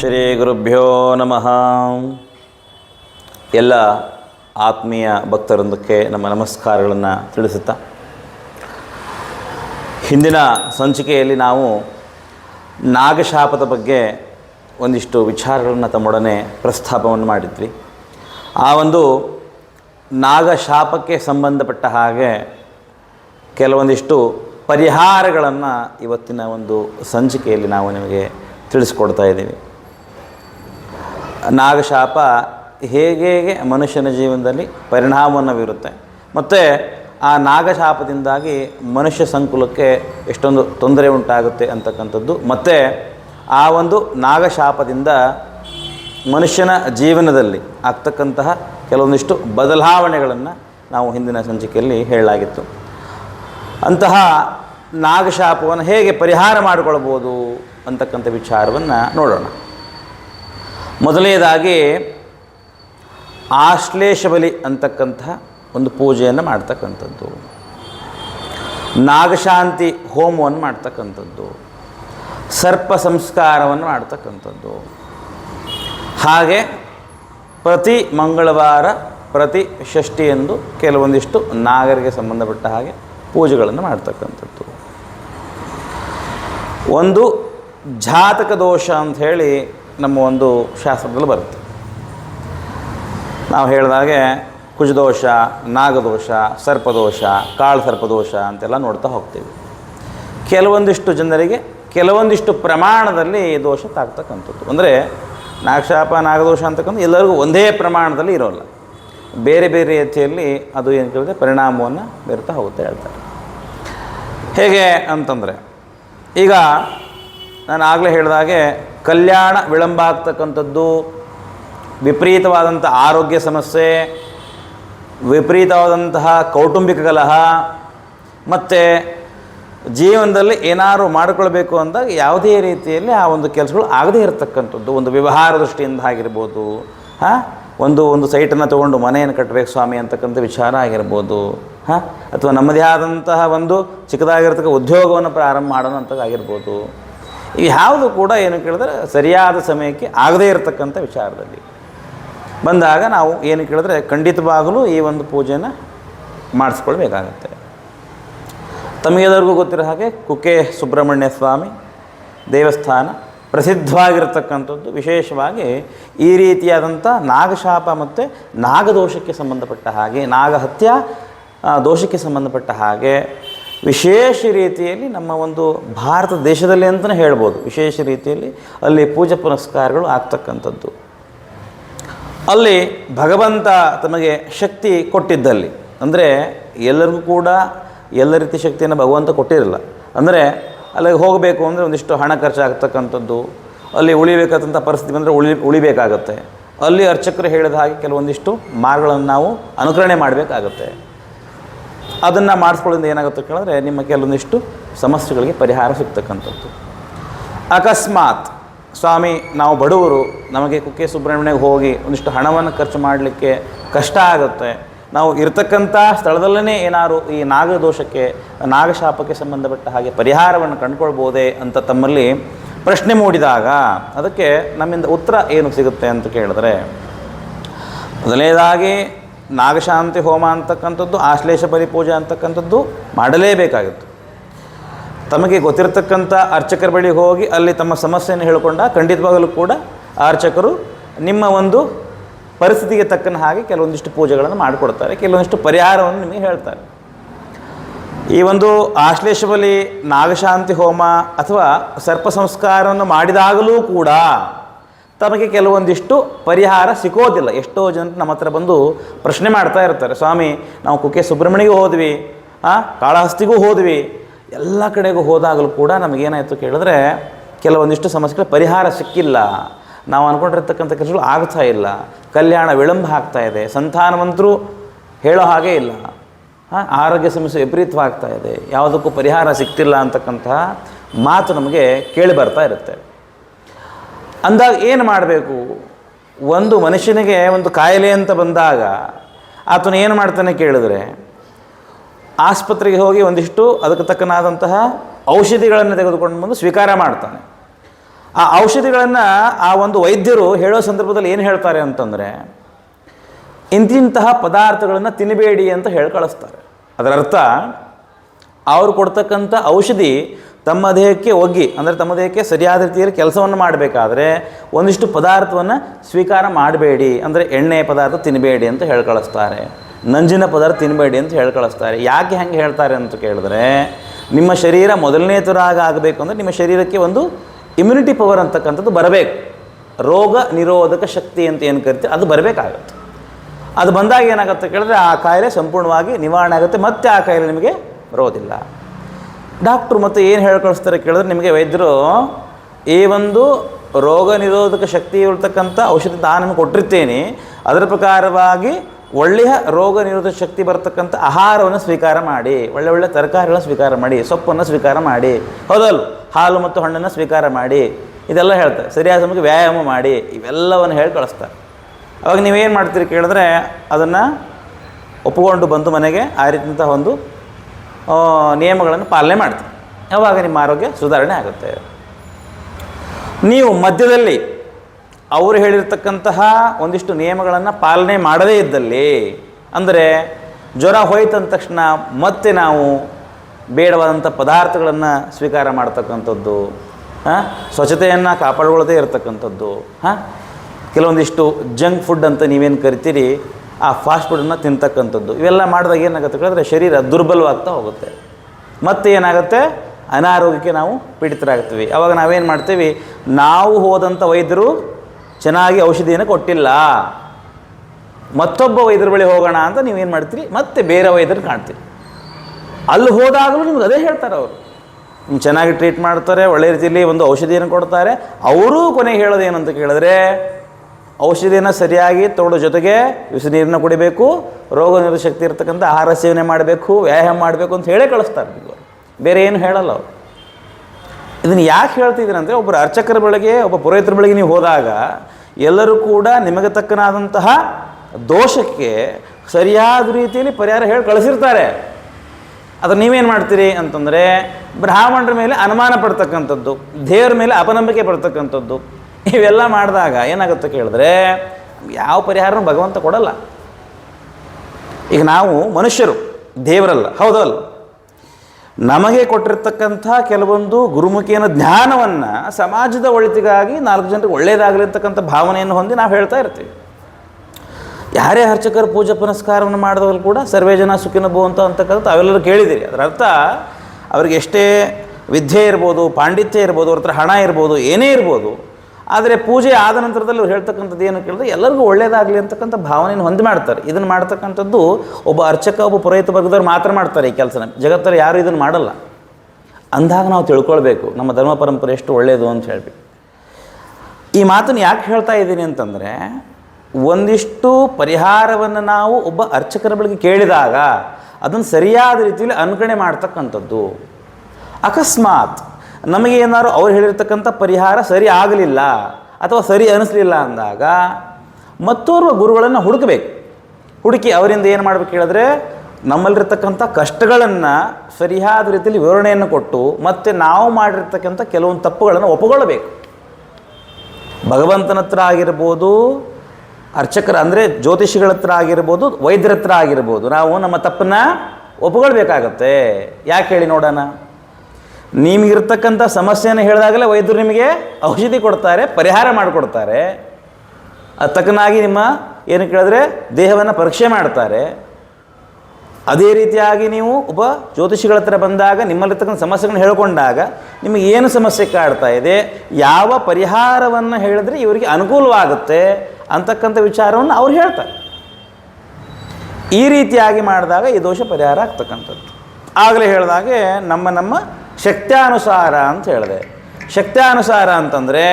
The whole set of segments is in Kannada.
ಶ್ರೀ ಗುರುಭ್ಯೋ ನಮಃ. ಎಲ್ಲ ಆತ್ಮೀಯ ಭಕ್ತರೊಂದಕ್ಕೆ ನಮ್ಮ ನಮಸ್ಕಾರಗಳನ್ನು ತಿಳಿಸುತ್ತಾ. ಹಿಂದಿನ ಸಂಚಿಕೆಯಲ್ಲಿ ನಾವು ನಾಗಶಾಪದ ಬಗ್ಗೆ ಒಂದಿಷ್ಟು ವಿಚಾರಗಳನ್ನು ತಮ್ಮೊಡನೆ ಪ್ರಸ್ತಾಪವನ್ನು ಮಾಡಿದ್ವಿ. ಆ ಒಂದು ನಾಗಶಾಪಕ್ಕೆ ಸಂಬಂಧಪಟ್ಟ ಹಾಗೆ ಕೆಲವೊಂದಿಷ್ಟು ಪರಿಹಾರಗಳನ್ನು ಇವತ್ತಿನ ಒಂದು ಸಂಚಿಕೆಯಲ್ಲಿ ನಾವು ನಿಮಗೆ ತಿಳಿಸ್ಕೊಡ್ತಾ ಇದ್ದೀವಿ. ನಾಗಶಾಪ ಹೇಗೆ ಹೇಗೆ ಮನುಷ್ಯನ ಜೀವನದಲ್ಲಿ ಪರಿಣಾಮವನ್ನು ಬೀರುತ್ತೆ ಮತ್ತು ಆ ನಾಗಶಾಪದಿಂದಾಗಿ ಮನುಷ್ಯ ಸಂಕುಲಕ್ಕೆ ಎಷ್ಟೊಂದು ತೊಂದರೆ ಉಂಟಾಗುತ್ತೆ ಅಂತಕ್ಕಂಥದ್ದು. ಮತ್ತು ಆ ಒಂದು ನಾಗಶಾಪದಿಂದ ಮನುಷ್ಯನ ಜೀವನದಲ್ಲಿ ಆಗ್ತಕ್ಕಂತಹ ಕೆಲವೊಂದಿಷ್ಟು ಬದಲಾವಣೆಗಳನ್ನು ನಾವು ಹಿಂದಿನ ಸಂಚಿಕೆಯಲ್ಲಿ ಹೇಳಲಾಗಿತ್ತು. ಅಂತಹ ನಾಗಶಾಪವನ್ನು ಹೇಗೆ ಪರಿಹಾರ ಮಾಡಿಕೊಳ್ಬೋದು ಅಂತಕ್ಕಂಥ ವಿಚಾರವನ್ನು ನೋಡೋಣ. ಮೊದಲನೇದಾಗಿ ಆಶ್ಲೇಷ ಬಲಿ ಅಂತಕ್ಕಂಥ ಒಂದು ಪೂಜೆಯನ್ನು ಮಾಡ್ತಕ್ಕಂಥದ್ದು. ನಾಗಶಾಂತಿ ಹೋಮವನ್ನು ಮಾಡ್ತಕ್ಕಂಥದ್ದು. ಸರ್ಪ ಸಂಸ್ಕಾರವನ್ನು ಮಾಡ್ತಕ್ಕಂಥದ್ದು. ಹಾಗೆ ಪ್ರತಿ ಮಂಗಳವಾರ ಪ್ರತಿ ಷಷ್ಠಿಯಂದು ಕೆಲವೊಂದಿಷ್ಟು ನಾಗರಿಗೆ ಸಂಬಂಧಪಟ್ಟ ಹಾಗೆ ಪೂಜೆಗಳನ್ನು ಮಾಡ್ತಕ್ಕಂಥದ್ದು. ಒಂದು ಜಾತಕ ದೋಷ ಅಂತ ಹೇಳಿ ನಮ್ಮ ಒಂದು ಶಾಸ್ತ್ರದಲ್ಲಿ ಬರುತ್ತೆ. ನಾವು ಹೇಳಿದಾಗೆ ಕುಜದೋಷ, ನಾಗದೋಷ, ಸರ್ಪದೋಷ, ಕಾಳು ಸರ್ಪದೋಷ ಅಂತೆಲ್ಲ ನೋಡ್ತಾ ಹೋಗ್ತೀವಿ. ಕೆಲವೊಂದಿಷ್ಟು ಜನರಿಗೆ ಕೆಲವೊಂದಿಷ್ಟು ಪ್ರಮಾಣದಲ್ಲಿ ದೋಷ ತಾಗ್ತಕ್ಕಂಥದ್ದು. ಅಂದರೆ ನಾಗಶಾಪ, ನಾಗದೋಷ ಅಂತಕ್ಕಂಥ ಎಲ್ಲರಿಗೂ ಒಂದೇ ಪ್ರಮಾಣದಲ್ಲಿ ಇರೋಲ್ಲ. ಬೇರೆ ಬೇರೆ ರೀತಿಯಲ್ಲಿ ಅದು ಏನು ಕೇಳಿದ್ರೆ ಪರಿಣಾಮವನ್ನು ಬೀರ್ತಾ ಹೋಗುತ್ತೆ ಹೇಳ್ತಾರೆ. ಹೇಗೆ ಅಂತಂದರೆ, ಈಗ ನಾನು ಆಗಲೇ ಹೇಳಿದಾಗೆ ಕಲ್ಯಾಣ ವಿಳಂಬ ಆಗ್ತಕ್ಕಂಥದ್ದು ವಿಪರೀತವಾದಂಥ ಆರೋಗ್ಯ ಸಮಸ್ಯೆ, ವಿಪರೀತವಾದಂತಹ ಕೌಟುಂಬಿಕ ಕಲಹ, ಮತ್ತು ಜೀವನದಲ್ಲಿ ಏನಾದರೂ ಮಾಡಿಕೊಳ್ಬೇಕು ಅಂದಾಗ ಯಾವುದೇ ರೀತಿಯಲ್ಲಿ ಆ ಒಂದು ಕೆಲಸಗಳು ಆಗದೇ ಇರತಕ್ಕಂಥದ್ದು. ಒಂದು ವ್ಯವಹಾರ ದೃಷ್ಟಿಯಿಂದ ಆಗಿರ್ಬೋದು, ಹಾಂ? ಒಂದು ಒಂದು ಸೈಟನ್ನು ತೊಗೊಂಡು ಮನೆಯನ್ನು ಕಟ್ಟಬೇಕು ಸ್ವಾಮಿ ಅಂತಕ್ಕಂಥ ವಿಚಾರ ಆಗಿರ್ಬೋದು, ಹಾಂ? ಅಥವಾ ನಮ್ಮದೇ ಆದಂತಹ ಒಂದು ಚಿಕ್ಕದಾಗಿರ್ತಕ್ಕ ಉದ್ಯೋಗವನ್ನು ಪ್ರಾರಂಭ ಮಾಡೋಣ ಅಂತ ಆಗಿರ್ಬೋದು. ಇವು ಯಾವುದು ಕೂಡ ಏನು ಕೇಳಿದ್ರೆ ಸರಿಯಾದ ಸಮಯಕ್ಕೆ ಆಗದೇ ಇರತಕ್ಕಂಥ ವಿಚಾರದಲ್ಲಿ. ಬಂದಾಗ ನಾವು ಏನು ಕೇಳಿದ್ರೆ ಖಂಡಿತವಾಗಲೂ ಈ ಒಂದು ಪೂಜೆನ ಮಾಡಿಸ್ಕೊಳ್ಬೇಕಾಗತ್ತೆ. ತಮಗೆಲ್ಲರಿಗೂ ಗೊತ್ತಿರೋ ಹಾಗೆ ಕುಕ್ಕೆ ಸುಬ್ರಹ್ಮಣ್ಯ ಸ್ವಾಮಿ ದೇವಸ್ಥಾನ ಪ್ರಸಿದ್ಧವಾಗಿರತಕ್ಕಂಥದ್ದು. ವಿಶೇಷವಾಗಿ ಈ ರೀತಿಯಾದಂಥ ನಾಗಶಾಪ ಮತ್ತು ನಾಗದೋಷಕ್ಕೆ ಸಂಬಂಧಪಟ್ಟ ಹಾಗೆ ನಾಗಹತ್ಯ ದೋಷಕ್ಕೆ ಸಂಬಂಧಪಟ್ಟ ಹಾಗೆ ವಿಶೇಷ ರೀತಿಯಲ್ಲಿ ನಮ್ಮ ಒಂದು ಭಾರತ ದೇಶದಲ್ಲಿ ಅಂತಲೇ ಹೇಳ್ಬೋದು. ವಿಶೇಷ ರೀತಿಯಲ್ಲಿ ಅಲ್ಲಿ ಪೂಜೆ ಪುನಸ್ಕಾರಗಳು ಆಗ್ತಕ್ಕಂಥದ್ದು. ಅಲ್ಲಿ ಭಗವಂತ ತಮಗೆ ಶಕ್ತಿ ಕೊಟ್ಟಿದ್ದಲ್ಲಿ. ಅಂದರೆ ಎಲ್ಲರಿಗೂ ಕೂಡ ಎಲ್ಲ ರೀತಿ ಶಕ್ತಿಯನ್ನು ಭಗವಂತ ಕೊಟ್ಟಿರಲ್ಲ. ಅಂದರೆ ಅಲ್ಲಿಗೆ ಹೋಗಬೇಕು ಅಂದರೆ ಒಂದಿಷ್ಟು ಹಣ ಖರ್ಚಾಗ್ತಕ್ಕಂಥದ್ದು. ಅಲ್ಲಿ ಉಳಿಬೇಕಾದಂಥ ಪರಿಸ್ಥಿತಿ ಬಂದರೆ ಉಳಿ, ಉಳಿಬೇಕಾಗತ್ತೆ. ಅಲ್ಲಿ ಅರ್ಚಕರು ಹೇಳಿದ ಹಾಗೆ ಕೆಲವೊಂದಿಷ್ಟು ಮಾರ್ಗಗಳನ್ನು ನಾವು ಅನುಕರಣೆ ಮಾಡಬೇಕಾಗತ್ತೆ. ಅದನ್ನು ಮಾಡಿಸ್ಕೊಳ್ಳೋದ್ರಿಂದ ಏನಾಗುತ್ತೆ ಕೇಳಿದ್ರೆ ನಿಮ್ಮ ಕೆಲವೊಂದಿಷ್ಟು ಸಮಸ್ಯೆಗಳಿಗೆ ಪರಿಹಾರ ಸಿಗ್ತಕ್ಕಂಥದ್ದು. ಅಕಸ್ಮಾತ್ ಸ್ವಾಮಿ, ನಾವು ಬಡವರು, ನಮಗೆ ಕುಕ್ಕೆ ಸುಬ್ರಹ್ಮಣ್ಯಗೆ ಹೋಗಿ ಒಂದಿಷ್ಟು ಹಣವನ್ನು ಖರ್ಚು ಮಾಡಲಿಕ್ಕೆ ಕಷ್ಟ ಆಗುತ್ತೆ. ನಾವು ಇರತಕ್ಕಂಥ ಸ್ಥಳದಲ್ಲೇ ಏನಾದರೂ ಈ ನಾಗದೋಷಕ್ಕೆ, ನಾಗಶಾಪಕ್ಕೆ ಸಂಬಂಧಪಟ್ಟ ಹಾಗೆ ಪರಿಹಾರವನ್ನು ಕಂಡುಕೊಳ್ಬೋದೇ ಅಂತ ತಮ್ಮಲ್ಲಿ ಪ್ರಶ್ನೆ ಮೂಡಿದಾಗ ಅದಕ್ಕೆ ನಮ್ಮಿಂದ ಉತ್ತರ ಏನು ಸಿಗುತ್ತೆ ಅಂತ ಕೇಳಿದ್ರೆ, ಮೊದಲನೇದಾಗಿ ನಾಗಶಾಂತಿ ಹೋಮ ಅಂತಕ್ಕಂಥದ್ದು, ಆಶ್ಲೇಷ ಪರಿಪೂಜೆ ಅಂತಕ್ಕಂಥದ್ದು ಮಾಡಲೇಬೇಕಾಗಿತ್ತು. ತಮಗೆ ಗೊತ್ತಿರತಕ್ಕಂಥ ಅರ್ಚಕರ ಬಳಿ ಹೋಗಿ ಅಲ್ಲಿ ತಮ್ಮ ಸಮಸ್ಯೆಯನ್ನು ಹೇಳಿಕೊಂಡ ಖಂಡಿತವಾಗಲೂ ಕೂಡ ಅರ್ಚಕರು ನಿಮ್ಮ ಒಂದು ಪರಿಸ್ಥಿತಿಗೆ ತಕ್ಕನ ಹಾಗೆ ಕೆಲವೊಂದಿಷ್ಟು ಪೂಜೆಗಳನ್ನು ಮಾಡಿಕೊಡ್ತಾರೆ, ಕೆಲವೊಂದಿಷ್ಟು ಪರಿಹಾರವನ್ನು ನಿಮಗೆ ಹೇಳ್ತಾರೆ. ಈ ಒಂದು ಆಶ್ಲೇಷ ಬಲಿ ನಾಗಶಾಂತಿ ಹೋಮ ಅಥವಾ ಸರ್ಪ ಸಂಸ್ಕಾರವನ್ನು ಮಾಡಿದಾಗಲೂ ಕೂಡ ತಮಗೆ ಕೆಲವೊಂದಿಷ್ಟು ಪರಿಹಾರ ಸಿಗೋದಿಲ್ಲ. ಎಷ್ಟೋ ಜನ ನಮ್ಮ ಹತ್ರ ಬಂದು ಪ್ರಶ್ನೆ ಮಾಡ್ತಾ ಇರ್ತಾರೆ, ಸ್ವಾಮಿ, ನಾವು ಕುಕ್ಕೆ ಸುಬ್ರಹ್ಮಣ್ಯಗೂ ಹೋದ್ವಿ, ಆ, ಕಾಳಹಸ್ತಿಗೂ ಹೋದ್ವಿ, ಎಲ್ಲ ಕಡೆಗೂ ಹೋದಾಗಲೂ ಕೂಡ ನಮಗೇನಾಯಿತು ಕೇಳಿದ್ರೆ ಕೆಲವೊಂದಿಷ್ಟು ಸಮಸ್ಯೆಗಳ ಪರಿಹಾರ ಸಿಕ್ಕಿಲ್ಲ. ನಾವು ಅಂದ್ಕೊಂಡಿರ್ತಕ್ಕಂಥ ಕೆಲಸಗಳು ಆಗ್ತಾ ಇಲ್ಲ. ಕಲ್ಯಾಣ ವಿಳಂಬ ಆಗ್ತಾ ಇದೆ. ಸಂತಾನವಂತರು ಹೇಳೋ ಹಾಗೇ ಇಲ್ಲ. ಆರೋಗ್ಯ ಸಮಸ್ಯೆ ವಿಪರೀತವಾಗ್ತಾ ಇದೆ. ಯಾವುದಕ್ಕೂ ಪರಿಹಾರ ಸಿಗ್ತಿಲ್ಲ ಅಂತಕ್ಕಂತಹ ಮಾತು ನಮಗೆ ಕೇಳಿ ಬರ್ತಾ ಇರುತ್ತೆ. ಅಂದಾಗ ಏನು ಮಾಡಬೇಕು? ಒಂದು ಮನುಷ್ಯನಿಗೆ ಒಂದು ಕಾಯಿಲೆ ಅಂತ ಬಂದಾಗ ಆತನು ಏನು ಮಾಡ್ತಾನೆ ಕೇಳಿದ್ರೆ, ಆಸ್ಪತ್ರೆಗೆ ಹೋಗಿ ಒಂದಿಷ್ಟು ಅದಕ್ಕೆ ತಕ್ಕನಾದಂತಹ ಔಷಧಿಗಳನ್ನು ತೆಗೆದುಕೊಂಡು ಬಂದು ಸ್ವೀಕಾರ ಮಾಡ್ತಾನೆ. ಆ ಔಷಧಿಗಳನ್ನು ಆ ಒಂದು ವೈದ್ಯರು ಹೇಳೋ ಸಂದರ್ಭದಲ್ಲಿ ಏನು ಹೇಳ್ತಾರೆ ಅಂತಂದರೆ, ಇಂತಿಂತಹ ಪದಾರ್ಥಗಳನ್ನು ತಿನ್ನಬೇಡಿ ಅಂತ ಹೇಳಿ ಕಳಿಸ್ತಾರೆ ಅದರ ಅರ್ಥ ಅವರು ಕೊಡ್ತಕ್ಕಂಥ ಔಷಧಿ ತಮ್ಮ ದೇಹಕ್ಕೆ ಒಗ್ಗಿ, ಅಂದರೆ ತಮ್ಮ ದೇಹಕ್ಕೆ ಸರಿಯಾದ ರೀತಿಯಲ್ಲಿ ಕೆಲಸವನ್ನು ಮಾಡಬೇಕಾದ್ರೆ ಒಂದಿಷ್ಟು ಪದಾರ್ಥವನ್ನು ಸ್ವೀಕಾರ ಮಾಡಬೇಡಿ. ಅಂದರೆ ಎಣ್ಣೆ ಪದಾರ್ಥ ತಿನ್ನಬೇಡಿ ಅಂತ ಹೇಳಿ ಕಳಿಸ್ತಾರೆ ನಂಜಿನ ಪದಾರ್ಥ ತಿನ್ನಬೇಡಿ ಅಂತ ಹೇಳಿ ಕಳಿಸ್ತಾರೆ ಯಾಕೆ ಹೆಂಗೆ ಹೇಳ್ತಾರೆ ಅಂತ ಕೇಳಿದ್ರೆ, ನಿಮ್ಮ ಶರೀರ ಮೊದಲನೇ ತರಾಗ ಆಗಬೇಕು ಅಂದರೆ ನಿಮ್ಮ ಶರೀರಕ್ಕೆ ಒಂದು ಇಮ್ಯುನಿಟಿ ಪವರ್ ಅಂತಕ್ಕಂಥದ್ದು ಬರಬೇಕು. ರೋಗ ನಿರೋಧಕ ಶಕ್ತಿ ಅಂತ ಏನು ಕರಿತೀವಿ, ಅದು ಬರಬೇಕಾಗತ್ತೆ. ಅದು ಬಂದಾಗ ಏನಾಗುತ್ತೆ ಕೇಳಿದ್ರೆ ಆ ಕಾಯಿಲೆ ಸಂಪೂರ್ಣವಾಗಿ ನಿವಾರಣೆ ಆಗುತ್ತೆ, ಮತ್ತೆ ಆ ಕಾಯಿಲೆ ನಿಮಗೆ ಬರೋದಿಲ್ಲ. ಡಾಕ್ಟ್ರು ಮತ್ತೆ ಏನು ಹೇಳಿ ಕಳಿಸ್ತಾರೆ ಕೇಳಿದ್ರೆ ನಿಮಗೆ ವೈದ್ಯರು, ಈ ಒಂದು ರೋಗ ನಿರೋಧಕ ಶಕ್ತಿ ಇರ್ತಕ್ಕಂಥ ಔಷಧಿ ನಾನು ಕೊಟ್ಟಿರ್ತೇನೆ. ಅದರ ಪ್ರಕಾರವಾಗಿ ಒಳ್ಳೆಯ ರೋಗ ನಿರೋಧಕ ಶಕ್ತಿ ಬರತಕ್ಕಂಥ ಆಹಾರವನ್ನು ಸ್ವೀಕಾರ ಮಾಡಿ. ಒಳ್ಳೆ ಒಳ್ಳೆ ತರಕಾರಿಗಳನ್ನು ಸ್ವೀಕಾರ ಮಾಡಿ. ಸೊಪ್ಪನ್ನು ಸ್ವೀಕಾರ ಮಾಡಿ. ಹೌದಲ್ಲ? ಹಾಲು ಮತ್ತು ಹಣ್ಣನ್ನು ಸ್ವೀಕಾರ ಮಾಡಿ. ಇದೆಲ್ಲ ಹೇಳ್ತಾರೆ. ಸರಿಯಾದ ಸಮಯಕ್ಕೆ ವ್ಯಾಯಾಮ ಮಾಡಿ. ಇವೆಲ್ಲವನ್ನು ಹೇಳಿ ಕಳಿಸ್ತಾರೆ. ಅವಾಗ ನೀವೇನು ಮಾಡ್ತೀರಿ ಕೇಳಿದ್ರೆ ಅದನ್ನು ಒಪ್ಪಿಕೊಂಡು ಬಂದು ಮನೆಗೆ ಆ ರೀತಿಯಂಥ ಒಂದು ನಿಯಮಗಳನ್ನು ಪಾಲನೆ ಮಾಡ್ತೀವಿ. ಯಾವಾಗ ನಿಮ್ಮ ಆರೋಗ್ಯ ಸುಧಾರಣೆ ಆಗುತ್ತೆ? ನೀವು ಮಧ್ಯದಲ್ಲಿ ಅವರು ಹೇಳಿರ್ತಕ್ಕಂತಹ ಒಂದಿಷ್ಟು ನಿಯಮಗಳನ್ನು ಪಾಲನೆ ಮಾಡದೇ ಇದ್ದಲ್ಲಿ, ಅಂದರೆ ಜ್ವರ ಹೋಯ್ತಂದ ತಕ್ಷಣ ಮತ್ತೆ ನಾವು ಬೇಡವಾದಂಥ ಪದಾರ್ಥಗಳನ್ನು ಸ್ವೀಕಾರ ಮಾಡ್ತಕ್ಕಂಥದ್ದು ಹಾಂ ಸ್ವಚ್ಛತೆಯನ್ನು ಕಾಪಾಡಿಕೊಳ್ಳದೇ ಇರತಕ್ಕಂಥದ್ದು ಹಾಂ ಕೆಲವೊಂದಿಷ್ಟು ಜಂಕ್ ಫುಡ್ ಅಂತ ನೀವೇನು ಕರಿತೀರಿ ಆ ಫಾಸ್ಟ್ ಫುಡನ್ನು ತಿಂತಕ್ಕಂಥದ್ದು. ಇವೆಲ್ಲ ಮಾಡಿದಾಗ ಏನಾಗುತ್ತೆ ಕೇಳಿದ್ರೆ ಶರೀರ ದುರ್ಬಲವಾಗ್ತಾ ಹೋಗುತ್ತೆ. ಮತ್ತೆ ಏನಾಗುತ್ತೆ? ಅನಾರೋಗ್ಯಕ್ಕೆ ನಾವು ಪೀಡಿತರಾಗ್ತೀವಿ. ಅವಾಗ ನಾವೇನು ಮಾಡ್ತೀವಿ? ನಾವು ಹೋದಂಥ ವೈದ್ಯರು ಚೆನ್ನಾಗಿ ಔಷಧಿಯನ್ನು ಕೊಟ್ಟಿಲ್ಲ. ಮತ್ತೊಬ್ಬ ವೈದ್ಯರ ಬಳಿ ಹೋಗೋಣ ಅಂತ ನೀವೇನು ಮಾಡ್ತೀರಿ? ಮತ್ತೆ ಬೇರೆ ವೈದ್ಯರು ಕಾಣ್ತೀರಿ. ಅಲ್ಲಿ ಹೋದಾಗಲೂ ನಿಮ್ಗೆ ಅದೇ ಹೇಳ್ತಾರೆ ಅವರು. ನಿಮ್ಗೆ ಚೆನ್ನಾಗಿ ಟ್ರೀಟ್ ಮಾಡ್ತಾರೆ, ಒಳ್ಳೆ ರೀತಿಯಲ್ಲಿ ಒಂದು ಔಷಧಿಯನ್ನು ಕೊಡ್ತಾರೆ. ಅವರೂ ಕೊನೆಗೆ ಹೇಳೋದು ಏನಂತ ಕೇಳಿದ್ರೆ ಔಷಧಿಯನ್ನು ಸರಿಯಾಗಿ ತೊಗೊಳ್ಳೋ ಜೊತೆಗೆ ಬಿಸಿ ನೀರನ್ನ ಕುಡಿಬೇಕು, ರೋಗ ನಿರೋಧಕ ಶಕ್ತಿ ಇರತಕ್ಕಂಥ ಆಹಾರ ಸೇವನೆ ಮಾಡಬೇಕು, ವ್ಯಾಯಾಮ ಮಾಡಬೇಕು ಅಂತ ಹೇಳೇ ಕಳಿಸ್ತಾರೆ ಅವರು ಬೇರೆ ಏನು ಹೇಳಲ್ಲ ಅವರು. ಇದನ್ನು ಯಾಕೆ ಹೇಳ್ತಿದ್ದೀರ ಅಂದರೆ ಒಬ್ಬರು ಅರ್ಚಕರ ಬಳಿಗೆ, ಒಬ್ಬ ಪುರೋಹಿತರ ಬಳಿಗೆ ನೀವು ಹೋದಾಗ ಎಲ್ಲರೂ ಕೂಡ ನಿಮಗೆ ತಕ್ಕನಾದಂತಹ ದೋಷಕ್ಕೆ ಸರಿಯಾದ ರೀತಿಯಲ್ಲಿ ಪರಿಹಾರ ಹೇಳಿ ಕಳಿಸಿರ್ತಾರೆ. ಅದು ನೀವೇನು ಮಾಡ್ತೀರಿ ಅಂತಂದರೆ ಬ್ರಾಹ್ಮಣರ ಮೇಲೆ ಅನುಮಾನ ಪಡ್ತಕ್ಕಂಥದ್ದು, ದೇವರ ಮೇಲೆ ಅಪನಂಬಿಕೆ ಪಡ್ತಕ್ಕಂಥದ್ದು ಇವೆಲ್ಲ ಮಾಡಿದಾಗ ಏನಾಗುತ್ತೆ ಕೇಳಿದ್ರೆ ಯಾವ ಪರಿಹಾರನೂ ಭಗವಂತ ಕೊಡಲ್ಲ. ಈಗ ನಾವು ಮನುಷ್ಯರು, ದೇವರಲ್ಲ ಹೌದಲ್ಲ ನಮಗೆ ಕೊಟ್ಟಿರ್ತಕ್ಕಂಥ ಕೆಲವೊಂದು ಗುರುಮುಖಿಯನ ಜ್ಞಾನವನ್ನು ಸಮಾಜದ ಒಳಿತಿಗಾಗಿ ನಾಲ್ಕು ಜನರಿಗೆ ಒಳ್ಳೆಯದಾಗಲಿ ಅಂತಕ್ಕಂಥ ಭಾವನೆಯನ್ನು ಹೊಂದಿ ನಾವು ಹೇಳ್ತಾ ಇರ್ತೀವಿ. ಯಾರೇ ಅರ್ಚಕರು ಪೂಜೆ ಪುನಸ್ಕಾರವನ್ನು ಮಾಡಿದವರು ಕೂಡ ಸರ್ವೇ ಜನ ಸುಖಿನ ಅಂತ ಅಂತಕ್ಕಂಥ ಅವೆಲ್ಲರೂ ಕೇಳಿದ್ದೀರಿ. ಅದರ ಅರ್ಥ, ಅವ್ರಿಗೆ ಎಷ್ಟೇ ವಿದ್ಯೆ ಇರ್ಬೋದು, ಪಾಂಡಿತ್ಯ ಇರ್ಬೋದು, ಅವ್ರ ಹಣ ಇರ್ಬೋದು, ಏನೇ ಇರ್ಬೋದು ಆದರೆ ಪೂಜೆ ಆದ ನಂತರದಲ್ಲಿ ಅವ್ರು ಹೇಳ್ತಕ್ಕಂಥದ್ದು ಏನು ಕೇಳಿದ್ರೆ, ಎಲ್ಲರಿಗೂ ಒಳ್ಳೇದಾಗಲಿ ಅಂತಕ್ಕಂಥ ಭಾವನೆಯನ್ನು ಹೊಂದಿ ಮಾಡ್ತಾರೆ. ಇದನ್ನು ಮಾಡ್ತಕ್ಕಂಥದ್ದು ಒಬ್ಬ ಅರ್ಚಕ, ಒಬ್ಬ ಪುರೋಹಿತ ವರ್ಗದವ್ರು ಮಾತ್ರ ಮಾಡ್ತಾರೆ ಈ ಕೆಲಸನ. ಜಗತ್ತಲ್ಲಿ ಯಾರೂ ಇದನ್ನು ಮಾಡಲ್ಲ. ಅಂದಾಗ ನಾವು ತಿಳ್ಕೊಳ್ಬೇಕು, ನಮ್ಮ ಧರ್ಮ ಪರಂಪರೆ ಎಷ್ಟು ಒಳ್ಳೆಯದು ಅಂತ ಹೇಳ್ಬಿಟ್ಟು ಈ ಮಾತನ್ನು ಯಾಕೆ ಹೇಳ್ತಾ ಇದ್ದೀನಿ ಅಂತಂದರೆ, ಒಂದಿಷ್ಟು ಪರಿಹಾರವನ್ನು ನಾವು ಒಬ್ಬ ಅರ್ಚಕರ ಬಳಿಗೆ ಕೇಳಿದಾಗ, ಅದನ್ನು ಸರಿಯಾದ ರೀತಿಯಲ್ಲಿ ಅನುಕರಣೆ ಮಾಡ್ತಕ್ಕಂಥದ್ದು. ಅಕಸ್ಮಾತ್ ನಮಗೆ ಏನಾದ್ರು ಅವ್ರು ಹೇಳಿರ್ತಕ್ಕಂಥ ಪರಿಹಾರ ಸರಿ ಆಗಲಿಲ್ಲ ಅಥವಾ ಸರಿ ಅನಿಸ್ಲಿಲ್ಲ ಅಂದಾಗ ಮತ್ತೋರ್ವ ಗುರುಗಳನ್ನು ಹುಡುಕಬೇಕು. ಹುಡುಕಿ ಅವರಿಂದ ಏನು ಮಾಡ್ಬೇಕು ಹೇಳಿದ್ರೆ, ನಮ್ಮಲ್ಲಿರ್ತಕ್ಕಂಥ ಕಷ್ಟಗಳನ್ನು ಸರಿಯಾದ ರೀತಿಯಲ್ಲಿ ವಿವರಣೆಯನ್ನು ಕೊಟ್ಟು ಮತ್ತು ನಾವು ಮಾಡಿರ್ತಕ್ಕಂಥ ಕೆಲವೊಂದು ತಪ್ಪುಗಳನ್ನು ಒಪ್ಪಿಕೊಳ್ಳಬೇಕು. ಭಗವಂತನ ಹತ್ರ ಆಗಿರ್ಬೋದು, ಅರ್ಚಕರ ಅಂದರೆ ಜ್ಯೋತಿಷಿಗಳ ಹತ್ರ ಆಗಿರ್ಬೋದು, ವೈದ್ಯರ ಹತ್ರ ಆಗಿರ್ಬೋದು, ನಾವು ನಮ್ಮ ತಪ್ಪನ್ನ ಒಪ್ಪಿಕೊಳ್ಬೇಕಾಗತ್ತೆ. ಯಾಕೆ ಹೇಳಿ ನೋಡೋಣ? ನಿಮಗಿರ್ತಕ್ಕಂಥ ಸಮಸ್ಯೆಯನ್ನು ಹೇಳಿದಾಗಲೇ ವೈದ್ಯರು ನಿಮಗೆ ಔಷಧಿ ಕೊಡ್ತಾರೆ, ಪರಿಹಾರ ಮಾಡಿಕೊಡ್ತಾರೆ. ಅದು ತಕ್ಕನಾಗಿ ನಿಮ್ಮ ಏನು ಕೇಳಿದ್ರೆ ದೇಹವನ್ನು ಪರೀಕ್ಷೆ ಮಾಡ್ತಾರೆ. ಅದೇ ರೀತಿಯಾಗಿ ನೀವು ಒಬ್ಬ ಜ್ಯೋತಿಷಿಗಳ ಹತ್ರ ಬಂದಾಗ, ನಿಮ್ಮಲ್ಲಿರ್ತಕ್ಕಂಥ ಸಮಸ್ಯೆಗಳನ್ನ ಹೇಳಿಕೊಂಡಾಗ ನಿಮಗೆ ಏನು ಸಮಸ್ಯೆ ಕಾಡ್ತಾ ಇದೆ, ಯಾವ ಪರಿಹಾರವನ್ನು ಹೇಳಿದ್ರೆ ಇವರಿಗೆ ಅನುಕೂಲವಾಗುತ್ತೆ ಅಂತಕ್ಕಂಥ ವಿಚಾರವನ್ನು ಅವ್ರು ಹೇಳ್ತಾರೆ. ಈ ರೀತಿಯಾಗಿ ಮಾಡಿದಾಗ ಈ ದೋಷ ಪರಿಹಾರ ಆಗ್ತಕ್ಕಂಥದ್ದು. ಆಗಲೇ ಹೇಳಿದಾಗೆ ನಮ್ಮ ನಮ್ಮ ಶಕ್ತ್ಯಾನುಸಾರ ಅಂತ ಹೇಳಿದೆ. ಶಕ್ತ್ಯಾನುಸಾರ ಅಂತಂದರೆ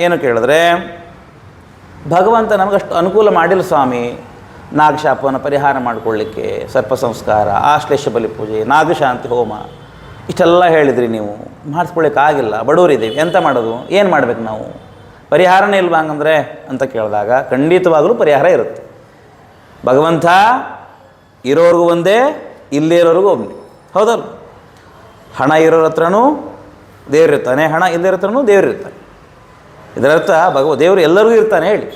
ಏನು ಕೇಳಿದ್ರೆ, ಭಗವಂತ ನಮಗಷ್ಟು ಅನುಕೂಲ ಮಾಡಿಲ್ಲ ಸ್ವಾಮಿ, ನಾಗಶಾಪವನ್ನು ಪರಿಹಾರ ಮಾಡಿಕೊಳ್ಳಿಕ್ಕೆ ಸರ್ಪ ಸಂಸ್ಕಾರ ಆಶ್ಲೇಷ ಬಲಿ ಪೂಜೆ, ನಾಗಶಾಂತಿ ಹೋಮ, ಇಷ್ಟೆಲ್ಲ ಹೇಳಿದ್ರಿ ನೀವು. ಮಾಡಿಸ್ಕೊಳ್ಳಿಕ್ಕಾಗಿಲ್ಲ ಬಡವರಿದ್ದೀವಿ. ಎಂತ ಮಾಡೋದು? ಏನು ಮಾಡ್ಬೇಕು ನಾವು? ಪರಿಹಾರನೇ ಇಲ್ವಾ ಹಂಗಂದ್ರೆ? ಅಂತ ಕೇಳಿದಾಗ ಖಂಡಿತವಾಗಲೂ ಪರಿಹಾರ ಇರುತ್ತೆ. ಭಗವಂತ ಇರೋರಿಗೂ ಒಂದೇ ಇಲ್ಲೇ ಇರೋರಿಗೂ ಒಬ್ಬನೇ ಹೌದಲ್ಲ ಹಣ ಇರೋರ ಹತ್ರನೂ ದೇವರಿರ್ತಾನೆ ಹಣ ಇಲ್ಲದೇ ಹತ್ರನೂ ದೇವರಿರ್ತಾನೆ ಇದರರ್ಥ ಭಗವ, ದೇವರು ಎಲ್ಲರಿಗೂ ಇರ್ತಾನೆ ಹೇಳಿ.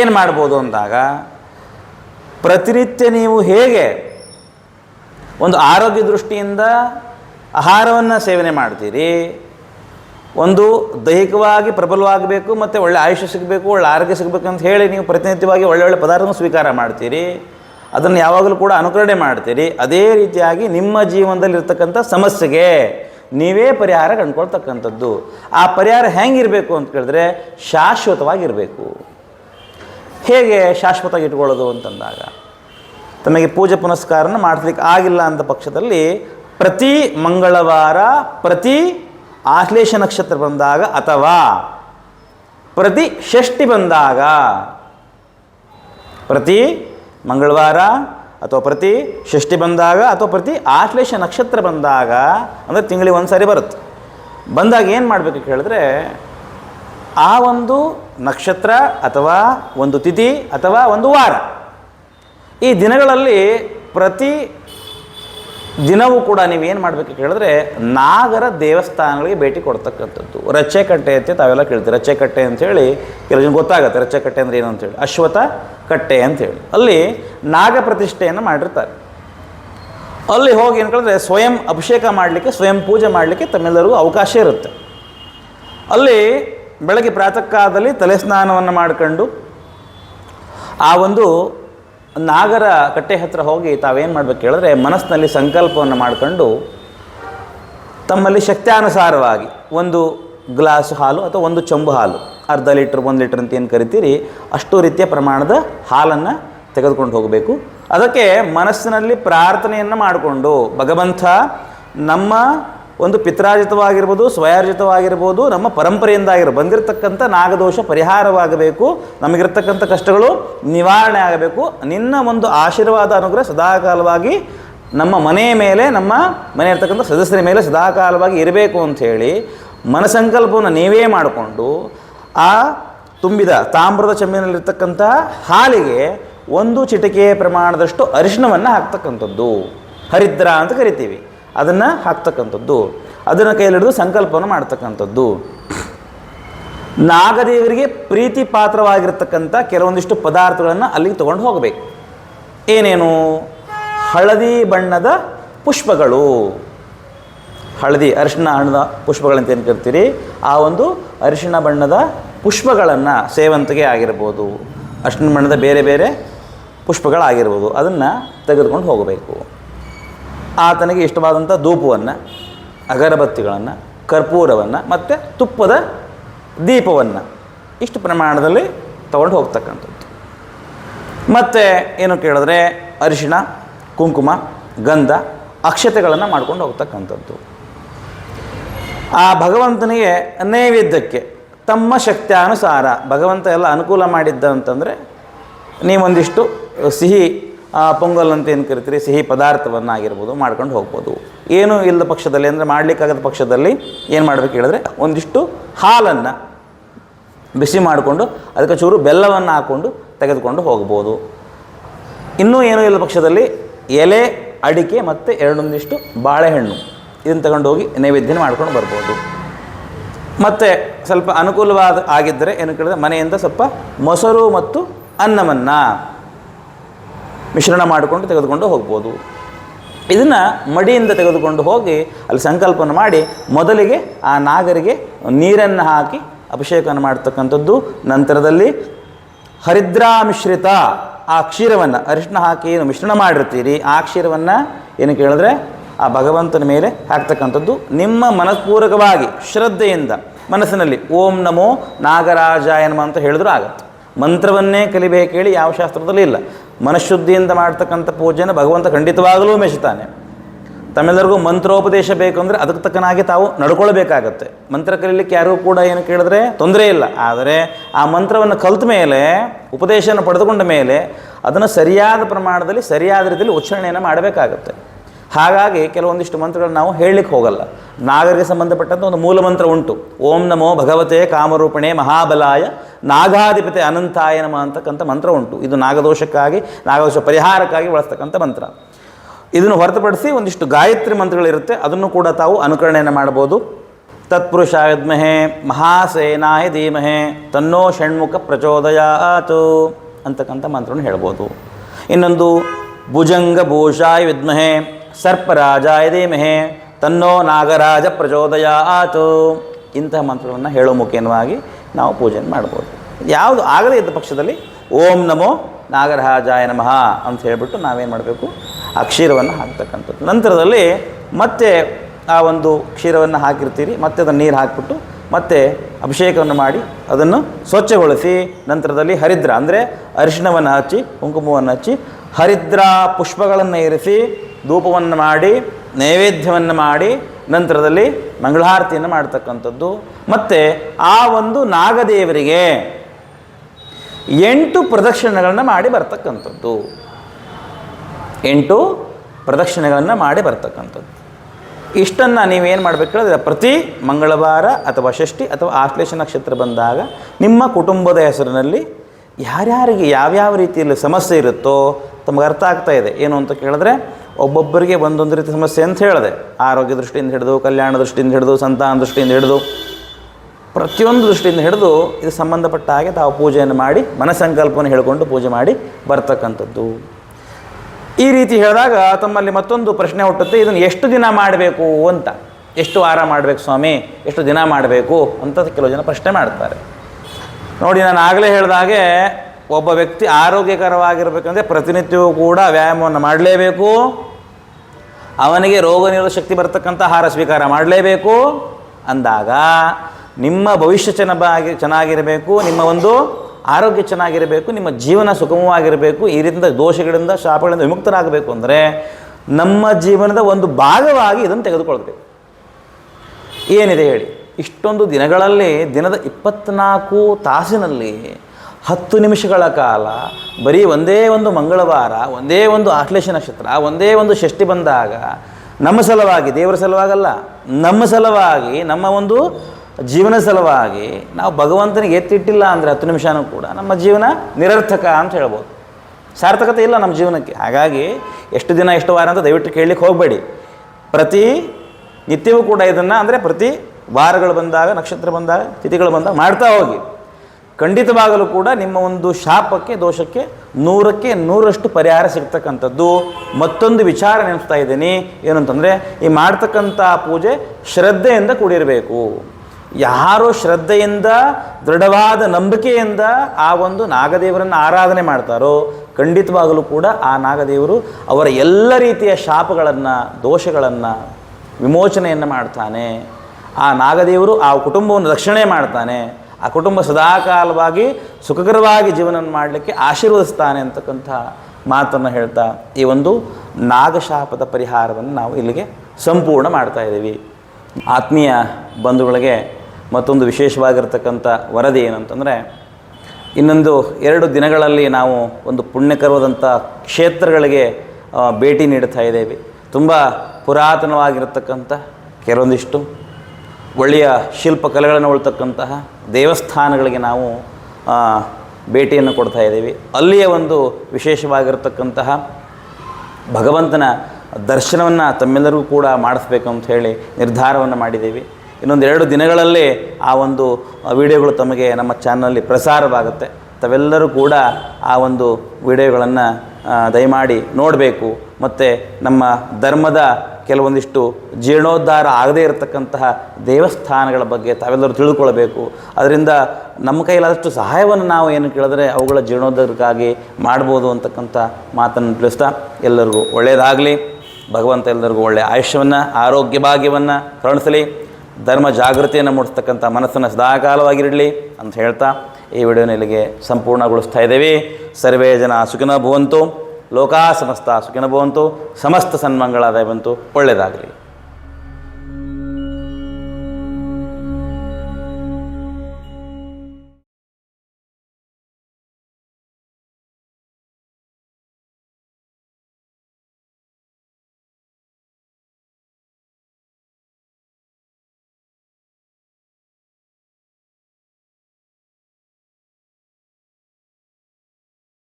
ಏನು ಮಾಡ್ಬೋದು ಅಂದಾಗ ಪ್ರತಿನಿತ್ಯ ನೀವು ಹೇಗೆ ಒಂದು ಆರೋಗ್ಯ ದೃಷ್ಟಿಯಿಂದ ಆಹಾರವನ್ನು ಸೇವನೆ ಮಾಡ್ತೀರಿ, ಒಂದು ದೈಹಿಕವಾಗಿ ಪ್ರಬಲವಾಗಬೇಕು ಮತ್ತು ಒಳ್ಳೆ ಆಯುಷ್ಯ ಸಿಗಬೇಕು, ಒಳ್ಳೆ ಆರೋಗ್ಯ ಸಿಗಬೇಕು ಅಂತ ಹೇಳಿ ನೀವು ಪ್ರತಿನಿತ್ಯವಾಗಿ ಒಳ್ಳೆ ಒಳ್ಳೆ ಪದಾರ್ಥವನ್ನು ಸ್ವೀಕಾರ ಮಾಡ್ತೀರಿ ಅದನ್ನು ಯಾವಾಗಲೂ ಕೂಡ ಅನುಕರಣೆ ಮಾಡ್ತೀರಿ. ಅದೇ ರೀತಿಯಾಗಿ ನಿಮ್ಮ ಜೀವನದಲ್ಲಿ ಇರ್ತಕ್ಕಂಥ ಸಮಸ್ಯೆಗೆ ನೀವೇ ಪರಿಹಾರ ಕಂಡ್ಕೊಳ್ತಕ್ಕಂಥದ್ದು. ಆ ಪರಿಹಾರ ಹೆಂಗಿರಬೇಕು ಅಂತ ಕೇಳಿದ್ರೆ ಶಾಶ್ವತವಾಗಿರಬೇಕು. ಹೇಗೆ ಶಾಶ್ವತವಾಗಿ ಇಟ್ಕೊಳ್ಳೋದು ಅಂತಂದಾಗ, ತಮಗೆ ಪೂಜೆ ಪುನಸ್ಕಾರನ ಮಾಡಿಸ್ಲಿಕ್ಕೆ ಆಗಿಲ್ಲ ಅಂತ ಪಕ್ಷದಲ್ಲಿ ಪ್ರತಿ ಮಂಗಳವಾರ, ಪ್ರತಿ ಆಶ್ಲೇಷ ನಕ್ಷತ್ರ ಬಂದಾಗ ಅಥವಾ ಪ್ರತಿ ಷಷ್ಠಿ ಬಂದಾಗ, ಪ್ರತಿ ಮಂಗಳವಾರ ಅಥವಾ ಪ್ರತಿ ಷಷ್ಠಿ ಬಂದಾಗ ಅಥವಾ ಪ್ರತಿ ಆಶ್ಲೇಷ ನಕ್ಷತ್ರ ಬಂದಾಗ, ಅಂದರೆ ತಿಂಗಳಿಗೆ ಒಂದು ಸಾರಿ ಬರುತ್ತೆ. ಬಂದಾಗ ಏನು ಮಾಡಬೇಕು ಕೇಳಿದ್ರೆ ಆ ಒಂದು ನಕ್ಷತ್ರ ಅಥವಾ ಒಂದು ತಿಥಿ ಅಥವಾ ಒಂದು ವಾರ. ಈ ದಿನಗಳಲ್ಲಿ ಪ್ರತಿ ದಿನವೂ ಕೂಡ ನೀವು ಏನು ಮಾಡಬೇಕು ಕೇಳಿದ್ರೆ ನಾಗರ ದೇವಸ್ಥಾನಗಳಿಗೆ ಭೇಟಿ ಕೊಡ್ತಕ್ಕಂಥದ್ದು. ರಚ್ಚೆಕಟ್ಟೆ ಅಂತ ತಾವೆಲ್ಲ ಕೇಳ್ತೀವಿ ರಚ್ಚೆಕಟ್ಟೆ ಅಂತೇಳಿ ಕೆಲವು ಜನ ಗೊತ್ತಾಗುತ್ತೆ. ರಚ್ಚೆಕಟ್ಟೆ ಅಂದರೆ ಏನು ಅಂತೇಳಿ ಅಶ್ವಥ ಕಟ್ಟೆ ಅಂತೇಳಿ ಅಲ್ಲಿ ನಾಗ ಪ್ರತಿಷ್ಠೆಯನ್ನು ಮಾಡಿರ್ತಾರೆ. ಅಲ್ಲಿ ಹೋಗಿ ಏನು ಕೇಳಿದ್ರೆ ಸ್ವಯಂ ಅಭಿಷೇಕ ಮಾಡಲಿಕ್ಕೆ, ಸ್ವಯಂ ಪೂಜೆ ಮಾಡಲಿಕ್ಕೆ ತಮ್ಮೆಲ್ಲರಿಗೂ ಅವಕಾಶ ಇರುತ್ತೆ. ಅಲ್ಲಿ ಬೆಳಗ್ಗೆ ಪ್ರಾತಃ ಕಾಲದಲ್ಲಿ ತಲೆ ಸ್ನಾನವನ್ನು ಮಾಡ್ಕೊಂಡು ಆ ಒಂದು ನಾಗರ ಕಟ್ಟೆ ಹತ್ತಿರ ಹೋಗಿ ತಾವೇನು ಮಾಡಬೇಕು ಹೇಳಿದ್ರೆ ಮನಸ್ಸಿನಲ್ಲಿ ಸಂಕಲ್ಪವನ್ನು ಮಾಡಿಕೊಂಡು ತಮ್ಮಲ್ಲಿ ಶಕ್ತ್ಯಾನುಸಾರವಾಗಿ ಒಂದು ಗ್ಲಾಸ್ ಹಾಲು ಅಥವಾ ಒಂದು ಚಂಬು ಹಾಲು ಅರ್ಧ ಲೀಟ್ರ್, ಒಂದು ಲೀಟ್ರ್ ಅಂತ ಏನು ಕರಿತೀರಿ? ಅಷ್ಟು ರೀತಿಯ ಪ್ರಮಾಣದ ಹಾಲನ್ನು ತೆಗೆದುಕೊಂಡು ಹೋಗಬೇಕು. ಅದಕ್ಕೆ ಮನಸ್ಸಿನಲ್ಲಿ ಪ್ರಾರ್ಥನೆಯನ್ನು ಮಾಡಿಕೊಂಡು, ಭಗವಂತ ನಮ್ಮ ಒಂದು ಪಿತ್ರಾರ್ಜಿತವಾಗಿರ್ಬೋದು, ಸ್ವಯಾರ್ಜಿತವಾಗಿರ್ಬೋದು, ನಮ್ಮ ಪರಂಪರೆಯಿಂದ ಆಗಿರೋ, ಬಂದಿರತಕ್ಕಂಥ ನಾಗದೋಷ ಪರಿಹಾರವಾಗಬೇಕು, ನಮಗಿರ್ತಕ್ಕಂಥ ಕಷ್ಟಗಳು ನಿವಾರಣೆ ಆಗಬೇಕು. ನಿನ್ನ ಒಂದು ಆಶೀರ್ವಾದ, ಅನುಗ್ರಹ ಸದಾಕಾಲವಾಗಿ ನಮ್ಮ ಮನೆಯ ಮೇಲೆ, ನಮ್ಮ ಮನೆ ಇರ್ತಕ್ಕಂಥ ಸದಸ್ಯರ ಮೇಲೆ ಸದಾಕಾಲವಾಗಿ ಇರಬೇಕು ಅಂಥೇಳಿ ಮನಸಂಕಲ್ಪವನ್ನು ನೀವೇ ಮಾಡಿಕೊಂಡು ಆ ತುಂಬಿದ ತಾಮ್ರದ ಚೆಮ್ಮಿನಲ್ಲಿರ್ತಕ್ಕಂಥ ಹಾಲಿಗೆ ಒಂದು ಚಿಟಿಕೆಯ ಪ್ರಮಾಣದಷ್ಟು ಅರಿಶಿಣವನ್ನು ಹಾಕ್ತಕ್ಕಂಥದ್ದು. ಹರಿದ್ರ ಅಂತ ಕರಿತೀವಿ. ಅದನ್ನು ಹಾಕ್ತಕ್ಕಂಥದ್ದು. ಅದನ್ನು ಕೈಯಲ್ಲಿಡಿದು ಸಂಕಲ್ಪವನ್ನು ಮಾಡ್ತಕ್ಕಂಥದ್ದು. ನಾಗದೇವರಿಗೆ ಪ್ರೀತಿ ಪಾತ್ರವಾಗಿರ್ತಕ್ಕಂಥ ಕೆಲವೊಂದಿಷ್ಟು ಪದಾರ್ಥಗಳನ್ನು ಅಲ್ಲಿಗೆ ತೊಗೊಂಡು ಹೋಗಬೇಕು. ಏನೇನು? ಹಳದಿ ಬಣ್ಣದ ಪುಷ್ಪಗಳು. ಹಳದಿ ಅರಿಶಿಣ ಹಣ್ಣದ ಪುಷ್ಪಗಳಂತ ಏನು ಕರಿತೀರಿ? ಆ ಒಂದು ಅರಿಶಿಣ ಬಣ್ಣದ ಪುಷ್ಪಗಳನ್ನು ಸೇವಂತಿಗೆ ಆಗಿರ್ಬೋದು, ಅರಿಶಿಣ ಬಣ್ಣದ ಬೇರೆ ಬೇರೆ ಪುಷ್ಪಗಳಾಗಿರ್ಬೋದು, ಅದನ್ನು ತೆಗೆದುಕೊಂಡು ಹೋಗಬೇಕು. ಆತನಿಗೆ ಇಷ್ಟವಾದಂಥ ಧೂಪವನ್ನು, ಅಗರಬತ್ತಿಗಳನ್ನು, ಕರ್ಪೂರವನ್ನು ಮತ್ತು ತುಪ್ಪದ ದೀಪವನ್ನು ಇಷ್ಟು ಪ್ರಮಾಣದಲ್ಲಿ ತಗೊಂಡು ಹೋಗ್ತಕ್ಕಂಥದ್ದು. ಮತ್ತು ಏನು ಕೇಳಿದ್ರೆ ಅರಿಶಿಣ, ಕುಂಕುಮ, ಗಂಧ, ಅಕ್ಷತೆಗಳನ್ನು ಮಾಡ್ಕೊಂಡು ಹೋಗ್ತಕ್ಕಂಥದ್ದು. ಆ ಭಗವಂತನಿಗೆ ನೈವೇದ್ಯಕ್ಕೆ, ತಮ್ಮ ಶಕ್ತ್ಯಾನುಸಾರ ಭಗವಂತ ಎಲ್ಲ ಅನುಕೂಲ ಮಾಡಿದ್ದ ಅಂತಂದರೆ ನೀವೊಂದಿಷ್ಟು ಸಿಹಿ ಪೊಂಗಲ್ ಅಂತ ಏನು ಕರಿತೀರಿ, ಸಿಹಿ ಪದಾರ್ಥವನ್ನು ಆಗಿರ್ಬೋದು ಮಾಡ್ಕೊಂಡು ಹೋಗ್ಬೋದು. ಏನೂ ಇಲ್ಲದ ಪಕ್ಷದಲ್ಲಿ ಅಂದರೆ ಮಾಡಲಿಕ್ಕಾಗದ ಪಕ್ಷದಲ್ಲಿ ಏನು ಮಾಡಬೇಕು ಹೇಳಿದ್ರೆ ಒಂದಿಷ್ಟು ಹಾಲನ್ನು ಬಿಸಿ ಮಾಡಿಕೊಂಡು ಅದಕ್ಕೆ ಚೂರು ಬೆಲ್ಲವನ್ನು ಹಾಕ್ಕೊಂಡು ತೆಗೆದುಕೊಂಡು ಹೋಗ್ಬೋದು. ಇನ್ನೂ ಏನೂ ಇಲ್ಲದ ಪಕ್ಷದಲ್ಲಿ ಎಲೆ, ಅಡಿಕೆ ಮತ್ತು ಎರಡೊಂದಿಷ್ಟು ಬಾಳೆಹಣ್ಣು. ಇದನ್ನು ತಗೊಂಡೋಗಿ ನೈವೇದ್ಯನ ಮಾಡ್ಕೊಂಡು ಬರ್ಬೋದು. ಮತ್ತು ಸ್ವಲ್ಪ ಅನುಕೂಲವಾದ ಆಗಿದ್ದರೆ ಏನು ಕೇಳಿದ್ರೆ ಮನೆಯಿಂದ ಸ್ವಲ್ಪ ಮೊಸರು ಮತ್ತು ಅನ್ನವನ್ನು ಮಿಶ್ರಣ ಮಾಡಿಕೊಂಡು ತೆಗೆದುಕೊಂಡು ಹೋಗ್ಬೋದು. ಇದನ್ನು ಮಡಿಯಿಂದ ತೆಗೆದುಕೊಂಡು ಹೋಗಿ ಅಲ್ಲಿ ಸಂಕಲ್ಪನ ಮಾಡಿ ಮೊದಲಿಗೆ ಆ ನಾಗರಿಗೆ ನೀರನ್ನು ಹಾಕಿ ಅಭಿಷೇಕವನ್ನು ಮಾಡ್ತಕ್ಕಂಥದ್ದು, ನಂತರದಲ್ಲಿ ಹರಿದ್ರಾ ಮಿಶ್ರಿತ ಆ ಕ್ಷೀರವನ್ನು ಅರಿಶಿನ ಹಾಕಿ ಏನು ಮಿಶ್ರಣ ಮಾಡಿರ್ತೀರಿ, ಆ ಕ್ಷೀರವನ್ನು ಏನು ಕೇಳಿದ್ರೆ ಆ ಭಗವಂತನ ಮೇಲೆ ಹಾಕ್ತಕ್ಕಂಥದ್ದು ನಿಮ್ಮ ಮನಸ್ಪೂರ್ವಕವಾಗಿ ಶ್ರದ್ಧೆಯಿಂದ ಮನಸ್ಸಿನಲ್ಲಿ ಓಂ ನಮೋ ನಾಗರಾಜಾಯ ನಮಃ ಅಂತ ಹೇಳಿದ್ರೂ ಆಗತ್ತೆ. ಮಂತ್ರವನ್ನೇ ಕಲಿಬೇಕು ಹೇಳಿ ಯಾವ ಶಾಸ್ತ್ರದಲ್ಲಿ ಇಲ್ಲ. ಮನಃಶುದ್ಧಿಯಿಂದ ಮಾಡ್ತಕ್ಕಂಥ ಪೂಜೆನ ಭಗವಂತ ಖಂಡಿತವಾಗಲೂ ಮೆಚ್ಚುತ್ತಾನೆ ತಮ್ಮೆಲ್ಲರಿಗೂ ಮಂತ್ರೋಪದೇಶ ಬೇಕು ಅಂದರೆ ಅದಕ್ಕೆ ತಕ್ಕನಾಗಿ ತಾವು ನಡ್ಕೊಳ್ಬೇಕಾಗತ್ತೆ. ಮಂತ್ರ ಕಲೀಲಿಕ್ಕೆ ಯಾರಿಗೂ ಕೂಡ ಏನು ಕೇಳಿದ್ರೆ ತೊಂದರೆ ಇಲ್ಲ. ಆದರೆ ಆ ಮಂತ್ರವನ್ನು ಕಲಿತ ಮೇಲೆ ಉಪದೇಶನ ಪಡೆದುಕೊಂಡ ಮೇಲೆ ಅದನ್ನು ಸರಿಯಾದ ಪ್ರಮಾಣದಲ್ಲಿ, ಸರಿಯಾದ ರೀತಿಯಲ್ಲಿ ಉಚ್ಚಾರಣೆಯನ್ನು ಮಾಡಬೇಕಾಗತ್ತೆ. ಹಾಗಾಗಿ ಕೆಲವೊಂದಿಷ್ಟು ಮಂತ್ರಗಳನ್ನ ನಾವು ಹೇಳಲಿಕ್ಕೆ ಹೋಗಲ್ಲ. ನಾಗರಿಗೆ ಸಂಬಂಧಪಟ್ಟಂಥ ಒಂದು ಮೂಲ ಮಂತ್ರ ಉಂಟು. ಓಂ ನಮೋ ಭಗವತೆ ಕಾಮರೂಪಣೆ ಮಹಾಬಲಾಯ ನಾಗಾಧಿಪತಿ ಅನಂತಾಯ ನಮ ಅಂತಕ್ಕಂಥ ಮಂತ್ರ ಉಂಟು. ಇದು ನಾಗದೋಷಕ್ಕಾಗಿ, ನಾಗದೋಷ ಪರಿಹಾರಕ್ಕಾಗಿ ಬಳಸ್ತಕ್ಕಂಥ ಮಂತ್ರ. ಇದನ್ನು ಹೊರತುಪಡಿಸಿ ಒಂದಿಷ್ಟು ಗಾಯತ್ರಿ ಮಂತ್ರಗಳಿರುತ್ತೆ. ಅದನ್ನು ಕೂಡ ತಾವು ಅನುಕರಣೆಯನ್ನು ಮಾಡ್ಬೋದು ತತ್ಪುರುಷ ವಿದ್ಮಹೆ ಮಹಾಸೇನಾಯ ಧೀಮಹೆ, ತನ್ನೋ ಷಣ್ಮುಖ ಪ್ರಚೋದಯಾತು ಅಂತಕ್ಕಂಥ ಮಂತ್ರವನ್ನು ಹೇಳ್ಬೋದು. ಇನ್ನೊಂದು ಭುಜಂಗ ಭೂಷಾಯ ವಿದ್ಮಹೆ ಸರ್ಪರಾಜಾಯ ಮೆಹೇ ತನ್ನೋ ನಾಗರಾಜ ಪ್ರಚೋದಯಾತು. ಇಂತಹ ಮಂತ್ರವನ್ನು ಹೇಳೋ ಮುಖೇನವಾಗಿ ನಾವು ಪೂಜೆಯನ್ನು ಮಾಡ್ಬೋದು. ಯಾವುದು ಆಗದೇ ಇದ್ದ ಪಕ್ಷದಲ್ಲಿ ಓಂ ನಮೋ ನಾಗರಾಜಾಯ ನಮಃ ಅಂತ ಹೇಳಿಬಿಟ್ಟು ನಾವೇನು ಮಾಡಬೇಕು? ಆ ಕ್ಷೀರವನ್ನು ಹಾಕ್ತಕ್ಕಂಥದ್ದು. ನಂತರದಲ್ಲಿ ಮತ್ತೆ ಆ ಒಂದು ಕ್ಷೀರವನ್ನು ಹಾಕಿರ್ತೀರಿ, ಮತ್ತೆ ಅದನ್ನು ನೀರು ಹಾಕಿಬಿಟ್ಟು ಮತ್ತೆ ಅಭಿಷೇಕವನ್ನು ಮಾಡಿ ಅದನ್ನು ಸ್ವಚ್ಛಗೊಳಿಸಿ, ನಂತರದಲ್ಲಿ ಹರಿದ್ರ. ಅಂದರೆ ಅರಿಶಿಣವನ್ನು ಹಚ್ಚಿ, ಕುಂಕುಮವನ್ನು ಹಚ್ಚಿ, ಹರಿದ್ರ ಪುಷ್ಪಗಳನ್ನು ಇರಿಸಿ ಧೂಪವನ್ನು ಮಾಡಿ, ನೈವೇದ್ಯವನ್ನು ಮಾಡಿ, ನಂತರದಲ್ಲಿ ಮಂಗಳಾರತಿಯನ್ನು ಮಾಡ್ತಕ್ಕಂಥದ್ದು. ಮತ್ತು ಆ ಒಂದು ನಾಗದೇವರಿಗೆ ಎಂಟು ಪ್ರದಕ್ಷಿಣೆಗಳನ್ನು ಮಾಡಿ ಬರ್ತಕ್ಕಂಥದ್ದು. ಎಂಟು ಪ್ರದಕ್ಷಿಣೆಗಳನ್ನು ಮಾಡಿ ಬರ್ತಕ್ಕಂಥದ್ದು. ಇಷ್ಟನ್ನು ನೀವೇನು ಮಾಡಬೇಕು ಹೇಳಿದ್ರೆ ಪ್ರತಿ ಮಂಗಳವಾರ ಅಥವಾ ಷಷ್ಠಿ ಅಥವಾ ಆಶ್ಲೇಷ ನಕ್ಷತ್ರ ಬಂದಾಗ ನಿಮ್ಮ ಕುಟುಂಬದ ಹೆಸರಿನಲ್ಲಿ ಯಾರ್ಯಾರಿಗೆ ಯಾವ್ಯಾವ ರೀತಿಯಲ್ಲಿ ಸಮಸ್ಯೆ ಇರುತ್ತೋ ತಮಗೆ ಅರ್ಥ ಆಗ್ತಾ ಇದೆ. ಏನು ಅಂತ ಕೇಳಿದ್ರೆ ಒಬ್ಬೊಬ್ಬರಿಗೆ ಒಂದೊಂದು ರೀತಿ ಸಮಸ್ಯೆ ಅಂತ ಹೇಳಿದೆ. ಆರೋಗ್ಯ ದೃಷ್ಟಿಯಿಂದ ಹಿಡಿದು, ಕಲ್ಯಾಣ ದೃಷ್ಟಿಯಿಂದ ಹಿಡಿದು, ಸಂತಾನ ದೃಷ್ಟಿಯಿಂದ ಹಿಡಿದು, ಪ್ರತಿಯೊಂದು ದೃಷ್ಟಿಯಿಂದ ಹಿಡಿದು ಇದು ಸಂಬಂಧಪಟ್ಟ ಹಾಗೆ ತಾವು ಪೂಜೆಯನ್ನು ಮಾಡಿ ಮನಸಂಕಲ್ಪವನ್ನು ಹೇಳಿಕೊಂಡು ಪೂಜೆ ಮಾಡಿ ಬರ್ತಕ್ಕಂಥದ್ದು. ಈ ರೀತಿ ಹೇಳಿದಾಗ ತಮ್ಮಲ್ಲಿ ಮತ್ತೊಂದು ಪ್ರಶ್ನೆ ಹುಟ್ಟುತ್ತೆ. ಇದನ್ನು ಎಷ್ಟು ದಿನ ಮಾಡಬೇಕು ಅಂತ. ಎಷ್ಟು ವಾರ ಮಾಡಬೇಕು ಸ್ವಾಮಿ? ಎಷ್ಟು ದಿನ ಮಾಡಬೇಕು ಅಂತ ಕೆಲವು ಜನ ಪ್ರಶ್ನೆ ಮಾಡ್ತಾರೆ. ನೋಡಿ, ನಾನು ಆಗಲೇ ಹೇಳಿದಾಗೆ ಒಬ್ಬ ವ್ಯಕ್ತಿ ಆರೋಗ್ಯಕರವಾಗಿರಬೇಕಂದ್ರೆ ಪ್ರತಿನಿತ್ಯವೂ ಕೂಡ ವ್ಯಾಯಾಮವನ್ನು ಮಾಡಲೇಬೇಕು. ಅವನಿಗೆ ರೋಗ ನಿರೋಧ ಶಕ್ತಿ ಬರ್ತಕ್ಕಂಥ ಆಹಾರ ಸ್ವೀಕಾರ ಮಾಡಲೇಬೇಕು. ಅಂದಾಗ ನಿಮ್ಮ ಭವಿಷ್ಯ ಚೆನ್ನಾಗಿ, ಚೆನ್ನಾಗಿರಬೇಕು, ನಿಮ್ಮ ಒಂದು ಆರೋಗ್ಯ ಚೆನ್ನಾಗಿರಬೇಕು, ನಿಮ್ಮ ಜೀವನ ಸುಗಮವಾಗಿರಬೇಕು, ಈ ರೀತಿಯಿಂದ ದೋಷಗಳಿಂದ, ಶಾಪಗಳಿಂದ ವಿಮುಕ್ತರಾಗಬೇಕು ಅಂದರೆ ನಮ್ಮ ಜೀವನದ ಒಂದು ಭಾಗವಾಗಿ ಇದನ್ನು ತೆಗೆದುಕೊಳ್ಬೇಕು ಏನಿದೆ ಹೇಳಿ? ಇಷ್ಟೊಂದು ದಿನಗಳಲ್ಲಿ, ದಿನದ ಇಪ್ಪತ್ನಾಲ್ಕು ತಾಸಿನಲ್ಲಿ ಹತ್ತು ನಿಮಿಷಗಳ ಕಾಲ, ಬರೀ ಒಂದೇ ಒಂದು ಮಂಗಳವಾರ, ಒಂದೇ ಒಂದು ಆಶ್ಲೇಷ ನಕ್ಷತ್ರ, ಒಂದೇ ಒಂದು ಷಷ್ಠಿ ಬಂದಾಗ ನಮ್ಮ ಸಲುವಾಗಿ, ದೇವರ ಸಲುವಾಗಲ್ಲ, ನಮ್ಮ ಸಲುವಾಗಿ, ನಮ್ಮ ಒಂದು ಜೀವನ ಸಲುವಾಗಿ ನಾವು ಭಗವಂತನಿಗೆ ಎತ್ತಿಟ್ಟಿಲ್ಲ ಅಂದರೆ ಹತ್ತು ನಿಮಿಷನೂ ಕೂಡ ನಮ್ಮ ಜೀವನ ನಿರರ್ಥಕ ಅಂತ ಹೇಳ್ಬೋದು. ಸಾರ್ಥಕತೆ ಇಲ್ಲ ನಮ್ಮ ಜೀವನಕ್ಕೆ. ಹಾಗಾಗಿ ಎಷ್ಟು ದಿನ, ಎಷ್ಟು ವಾರ ಅಂತ ದಯವಿಟ್ಟು ಕೇಳಲಿಕ್ಕೆ ಹೋಗಬೇಡಿ. ಪ್ರತಿ ನಿತ್ಯವೂ ಕೂಡ ಇದನ್ನು ಅಂದರೆ ಪ್ರತಿ ವಾರಗಳು ಬಂದಾಗ, ನಕ್ಷತ್ರ ಬಂದಾಗ, ತಿಥಿಗಳು ಬಂದಾಗ ಮಾಡ್ತಾ ಹೋಗಿ. ಖಂಡಿತವಾಗಲೂ ಕೂಡ ನಿಮ್ಮ ಒಂದು ಶಾಪಕ್ಕೆ, ದೋಷಕ್ಕೆ ನೂರಕ್ಕೆ ನೂರಷ್ಟು ಪರಿಹಾರ ಸಿಗ್ತಕ್ಕಂಥದ್ದು. ಮತ್ತೊಂದು ವಿಚಾರ ನೆನೆಸ್ತಾ ಇದ್ದೀನಿ. ಏನು ಈ ಮಾಡ್ತಕ್ಕಂಥ ಪೂಜೆ ಶ್ರದ್ಧೆಯಿಂದ ಕೂಡಿರಬೇಕು. ಯಾರು ಶ್ರದ್ಧೆಯಿಂದ, ದೃಢವಾದ ನಂಬಿಕೆಯಿಂದ ಆ ಒಂದು ನಾಗದೇವರನ್ನು ಆರಾಧನೆ ಮಾಡ್ತಾರೋ, ಖಂಡಿತವಾಗಲೂ ಕೂಡ ಆ ನಾಗದೇವರು ಅವರ ಎಲ್ಲ ರೀತಿಯ ಶಾಪಗಳನ್ನು, ದೋಷಗಳನ್ನು ವಿಮೋಚನೆಯನ್ನು ಮಾಡ್ತಾನೆ. ಆ ನಾಗದೇವರು ಆ ಕುಟುಂಬವನ್ನು ರಕ್ಷಣೆ ಮಾಡ್ತಾನೆ. ಆ ಕುಟುಂಬ ಸದಾಕಾಲವಾಗಿ ಸುಖಕರವಾಗಿ ಜೀವನ ಮಾಡಲಿಕ್ಕೆ ಆಶೀರ್ವದಿಸ್ತಾನೆ ಅಂತಕ್ಕಂಥ ಮಾತನ್ನು ಹೇಳ್ತಾ ಈ ಒಂದು ನಾಗಶಾಪದ ಪರಿಹಾರವನ್ನು ನಾವು ಇಲ್ಲಿಗೆ ಸಂಪೂರ್ಣ ಮಾಡ್ತಾ ಇದ್ದೀವಿ. ಆತ್ಮೀಯ ಬಂಧುಗಳಿಗೆ ಮತ್ತೊಂದು ವಿಶೇಷವಾಗಿರ್ತಕ್ಕಂಥ ವರದಿ ಏನಂತಂದರೆ, ಇನ್ನೊಂದು ಎರಡು ದಿನಗಳಲ್ಲಿ ನಾವು ಒಂದು ಪುಣ್ಯಕರವಾದಂಥ ಕ್ಷೇತ್ರಗಳಿಗೆ ಭೇಟಿ ನೀಡ್ತಾ ಇದ್ದೇವೆ. ತುಂಬ ಪುರಾತನವಾಗಿರತಕ್ಕಂಥ ಕೆಲವೊಂದಿಷ್ಟು ಒಳ್ಳೆಯ ಶಿಲ್ಪಕಲೆಗಳನ್ನು ಉಳ್ತಕ್ಕಂತಹ ದೇವಸ್ಥಾನಗಳಿಗೆ ನಾವು ಭೇಟಿಯನ್ನು ಕೊಡ್ತಾ ಇದ್ದೀವಿ. ಅಲ್ಲಿಯ ಒಂದು ವಿಶೇಷವಾಗಿರತಕ್ಕಂತಹ ಭಗವಂತನ ದರ್ಶನವನ್ನು ತಮ್ಮೆಲ್ಲರಿಗೂ ಕೂಡ ಮಾಡಿಸ್ಬೇಕು ಅಂತ ಹೇಳಿ ನಿರ್ಧಾರವನ್ನು ಮಾಡಿದ್ದೀವಿ. ಇನ್ನೊಂದು ಎರಡು ದಿನಗಳಲ್ಲಿ ಆ ಒಂದು ವಿಡಿಯೋಗಳು ತಮಗೆ ನಮ್ಮ ಚಾನಲಲ್ಲಿ ಪ್ರಸಾರವಾಗುತ್ತೆ. ತಾವೆಲ್ಲರೂ ಕೂಡ ಆ ಒಂದು ವಿಡಿಯೋಗಳನ್ನು ದಯಮಾಡಿ ನೋಡಬೇಕು. ಮತ್ತು ನಮ್ಮ ಧರ್ಮದ ಕೆಲವೊಂದಿಷ್ಟು ಜೀರ್ಣೋದ್ಧಾರ ಆಗದೇ ಇರತಕ್ಕಂತಹ ದೇವಸ್ಥಾನಗಳ ಬಗ್ಗೆ ತಾವೆಲ್ಲರೂ ತಿಳಿದುಕೊಳ್ಬೇಕು ಅದರಿಂದ ನಮ್ಮ ಕೈಲಾದಷ್ಟು ಸಹಾಯವನ್ನು ನಾವು ಏನು ಕೇಳಿದ್ರೆ ಅವುಗಳ ಜೀರ್ಣೋದ್ಧಾರಕ್ಕಾಗಿ ಮಾಡ್ಬೋದು ಅಂತಕ್ಕಂಥ ಮಾತನ್ನು ತಿಳಿಸ್ತಾ ಎಲ್ಲರಿಗೂ ಒಳ್ಳೆಯದಾಗಲಿ. ಭಗವಂತ ಎಲ್ಲರಿಗೂ ಒಳ್ಳೆಯ ಆಯುಷ್ಯವನ್ನು, ಆರೋಗ್ಯ ಭಾಗ್ಯವನ್ನು ಕರುಣಿಸಲಿ. ಧರ್ಮ ಜಾಗೃತಿಯನ್ನು ಮೂಡಿಸ್ತಕ್ಕಂಥ ಮನಸ್ಸನ್ನು ಸದಾಕಾಲವಾಗಿರಲಿ ಅಂತ ಹೇಳ್ತಾ ಈ ವಿಡಿಯೋನ ಇಲ್ಲಿಗೆ ಸಂಪೂರ್ಣಗೊಳಿಸ್ತಾ ಇದ್ದೇವೆ. ಸರ್ವೇ ಜನ ಸುಖಿನ ಭವಂತು. ಲೋಕಾ ಸಮಸ್ತ ಸುಖಿನ ಭವಂತು ಸಮಸ್ತ ಸನ್ಮಂಗಳಾದ ಬಂತು ಒಳ್ಳೆಯದಾಗಲಿ